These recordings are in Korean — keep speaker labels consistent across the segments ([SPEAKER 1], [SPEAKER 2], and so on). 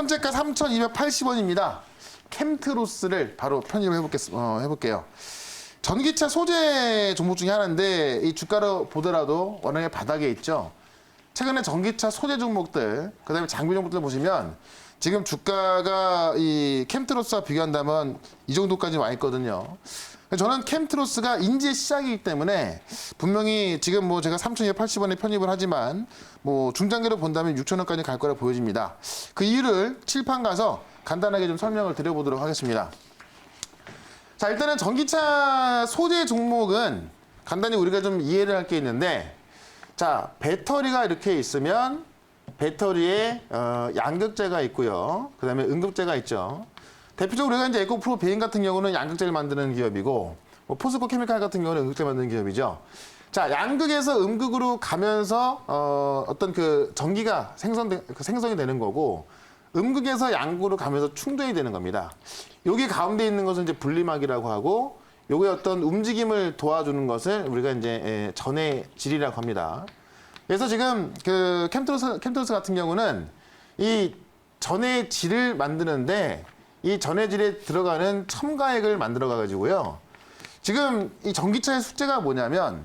[SPEAKER 1] 현재가 3,280원입니다. 캠트로스를 바로 편입을 해볼겠, 어, 해볼게요. 전기차 소재 종목 중에 하나인데 이 주가로 보더라도 워낙에 바닥에 있죠. 최근에 전기차 소재 종목들, 그다음에 장비 종목들 보시면 지금 주가가 이 캠트로스와 비교한다면 이 정도까지 와 있거든요. 저는 캠트로스가 인재 시작이기 때문에 분명히 지금 뭐 제가 3,280원에 편입을 하지만 뭐 중장기로 본다면 6,000원까지 갈 거라 보여집니다. 그 이유를 칠판 가서 간단하게 좀 설명을 드려보도록 하겠습니다. 자, 일단은 전기차 소재 종목은 간단히 우리가 좀 이해를 할 게 있는데 자, 배터리가 이렇게 있으면 배터리에 어, 양극재가 있고요. 그 다음에 음극재가 있죠. 대표적으로 우리가 이제 에코프로 베인 같은 경우는 양극재를 만드는 기업이고 뭐 포스코 케미칼 같은 경우는 음극재 만드는 기업이죠. 자, 양극에서 음극으로 가면서 어, 어떤 그 전기가 생성되, 그 생성이 되는 거고 음극에서 양극으로 가면서 충돌이 되는 겁니다. 여기 가운데 있는 것은 이제 분리막이라고 하고 요게 어떤 움직임을 도와주는 것을 우리가 이제 예, 전해 질이라고 합니다. 그래서 지금 그 캠트로스, 캠트로스 같은 경우는 이 전해 질을 만드는데 이 전해질에 들어가는 첨가액을 만들어 가지고요. 지금 이 전기차의 숙제가 뭐냐면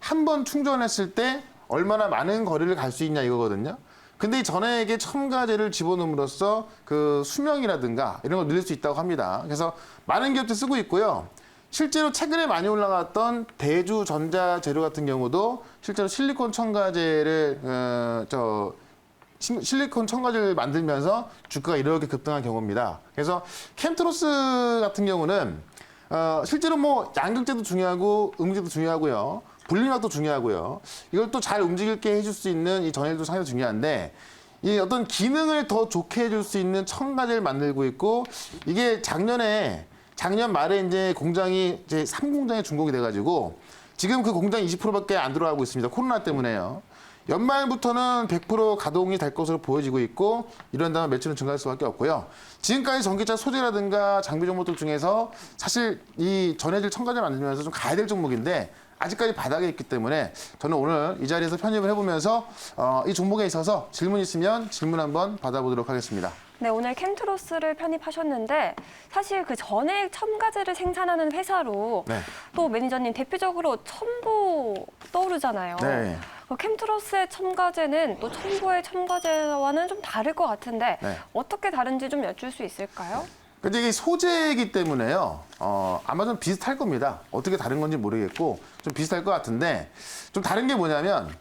[SPEAKER 1] 한 번 충전했을 때 얼마나 많은 거리를 갈 수 있냐 이거거든요. 근데 이 전해액에 첨가제를 집어넣음으로써 그 수명이라든가 이런 걸 늘릴 수 있다고 합니다. 그래서 많은 기업들 쓰고 있고요. 실제로 최근에 많이 올라갔던 대주 전자 재료 같은 경우도 실제로 실리콘 첨가제를 어, 저 신- 실리콘 첨가제를 만들면서 주가가 이렇게 급등한 경우입니다. 그래서 캠트로스 같은 경우는 어, 실제로 뭐 양극재도 중요하고 음극재도 중요하고요. 분리막도 중요하고요. 이걸 또 잘 움직이게 해줄 수 있는 이 전해도 상당히 중요한데 이 어떤 기능을 더 좋게 해줄 수 있는 첨가제를 만들고 있고 이게 작년에 작년 말에 이제 공장이 이제 3공장에 준공이 돼가지고 지금 그 공장 20%밖에 안 들어가고 있습니다. 코로나 때문에요. 연말부터는 100% 가동이 될 것으로 보여지고 있고 이런다면 매출은 증가할 수밖에 없고요. 지금까지 전기차 소재라든가 장비 종목들 중에서 사실 이 전해질 첨가제 만들면서 좀 가야 될 종목인데 아직까지 바닥에 있기 때문에 저는 오늘 이 자리에서 편입을 해보면서 어, 이 종목에 있어서 질문 있으면 질문 한번 받아보도록 하겠습니다.
[SPEAKER 2] 네, 오늘 캠트로스를 편입하셨는데 사실 그 전액 첨가제를 생산하는 회사로
[SPEAKER 1] 네.
[SPEAKER 2] 또 매니저님 대표적으로 첨보 떠오르잖아요.
[SPEAKER 1] 네.
[SPEAKER 2] 그 캠트로스의 첨가제는 또 첨보의 첨가제와는 좀 다를 것 같은데
[SPEAKER 1] 네.
[SPEAKER 2] 어떻게 다른지 좀 여쭐 수 있을까요?
[SPEAKER 1] 근데 이게 소재이기 때문에요. 어, 아마 좀 비슷할 겁니다. 어떻게 다른 건지 모르겠고 좀 비슷할 것 같은데 좀 다른 게 뭐냐면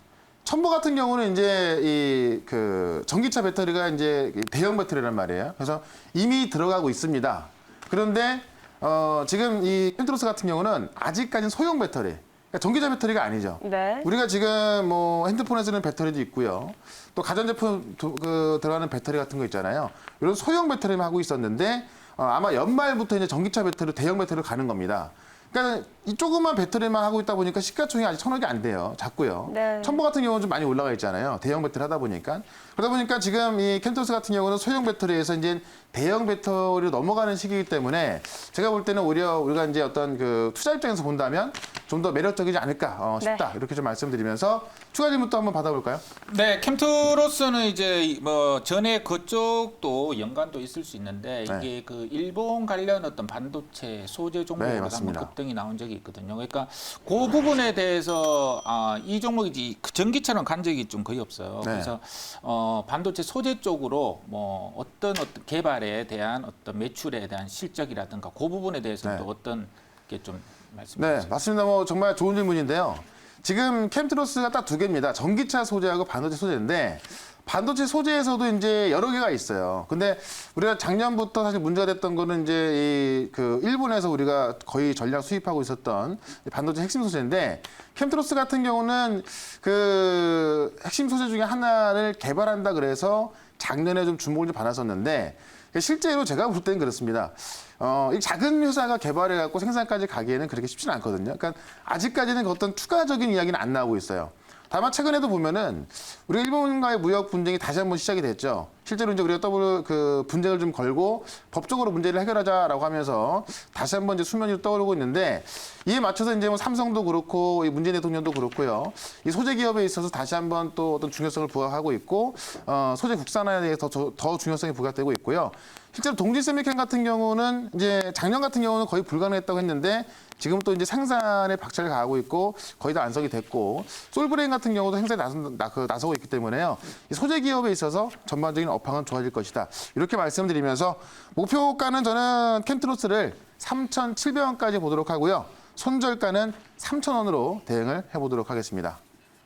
[SPEAKER 1] 첨보 같은 경우는 이제 이 그 전기차 배터리가 이제 대형 배터리란 말이에요. 그래서 이미 들어가고 있습니다. 그런데 어, 지금 이 펜트로스 같은 경우는 아직까지는 소형 배터리, 그러니까 전기차 배터리가 아니죠.
[SPEAKER 2] 네.
[SPEAKER 1] 우리가 지금 뭐 핸드폰에 쓰는 배터리도 있고요. 또 가전제품 도- 그 들어가는 배터리 같은 거 있잖아요. 이런 소형 배터리만 하고 있었는데 어, 아마 연말부터 이제 전기차 배터리, 대형 배터리로 가는 겁니다. 그러니까 이 조그만 배터리만 하고 있다 보니까 시가총이 아직 천억이 안 돼요. 작고요.
[SPEAKER 2] 네.
[SPEAKER 1] 첨보 같은 경우는 좀 많이 올라가 있잖아요. 대형 배터리 하다 보니까. 그러다 보니까 지금 이 켄토스 같은 경우는 소형 배터리에서 이제 대형 배터리로 넘어가는 시기이기 때문에 제가 볼 때는 오히려 우리가 이제 어떤 그 투자 입장에서 본다면 좀 더 매력적이지 않을까 어,
[SPEAKER 2] 네.
[SPEAKER 1] 싶다. 이렇게 좀 말씀드리면서 추가 질문 또 한번 받아볼까요?
[SPEAKER 3] 네, 캠트로스는 이제 뭐 전에 그쪽도 연관도 있을 수 있는데
[SPEAKER 1] 네.
[SPEAKER 3] 이게 그 일본 관련 어떤 반도체 소재
[SPEAKER 1] 네,
[SPEAKER 3] 종목으로 한번
[SPEAKER 1] 맞습니다.
[SPEAKER 3] 급등이 나온 적이 있거든요. 그러니까 그 부분에 대해서 아, 이 종목이 그 전기차는 간 적이 좀 거의 없어요.
[SPEAKER 1] 네.
[SPEAKER 3] 그래서 어, 반도체 소재 쪽으로 뭐 어떤 어떤 개발에 대한 어떤 매출에 대한 실적이라든가 그 부분에 대해서는
[SPEAKER 1] 네.
[SPEAKER 3] 또 어떤 게좀 말씀
[SPEAKER 1] 네. 맞습니다. 뭐 정말 좋은 질문인데요. 지금 캠트로스가 딱 두 개입니다. 전기차 소재하고 반도체 소재인데 반도체 소재에서도 이제 여러 개가 있어요. 근데 우리가 작년부터 사실 문제가 됐던 거는 이제 이 그 일본에서 우리가 거의 전량 수입하고 있었던 이 반도체 핵심 소재인데 캠트로스 같은 경우는 그 핵심 소재 중에 하나를 개발한다 그래서 작년에 좀 주목을 좀 받았었는데 실제로 제가 볼 때는 그렇습니다. 어, 이 작은 회사가 개발해갖고 생산까지 가기에는 그렇게 쉽지는 않거든요. 그러니까 아직까지는 그 어떤 추가적인 이야기는 안 나오고 있어요. 다만 최근에도 보면은 우리 일본과의 무역 분쟁이 다시 한번 시작이 됐죠. 실제로 이제 우리가 더블 그 분쟁을 좀 걸고 법적으로 문제를 해결하자라고 하면서 다시 한번 이제 수면 위로 떠오르고 있는데 이에 맞춰서 이제 뭐 삼성도 그렇고 이 문재인 대통령도 그렇고요. 이 소재 기업에 있어서 다시 한번 또 어떤 중요성을 부각하고 있고 어, 소재 국산화에 대해서 더, 더 중요성이 부각되고 있고요. 실제로 동지 세미캠 같은 경우는 이제 작년 같은 경우는 거의 불가능했다고 했는데 지금 또 이제 생산에 박차를 가하고 있고 거의 다 안석이 됐고 솔브레인 같은 경우도 행사에 나선, 나, 그, 나서고 있기 때문에요. 이 소재 기업에 있어서 전반적인 업황은 좋아질 것이다. 이렇게 말씀드리면서 목표가는 저는 캠트로스를 3,700원까지 보도록 하고요. 손절가는 3,000원으로 대응을 해보도록 하겠습니다.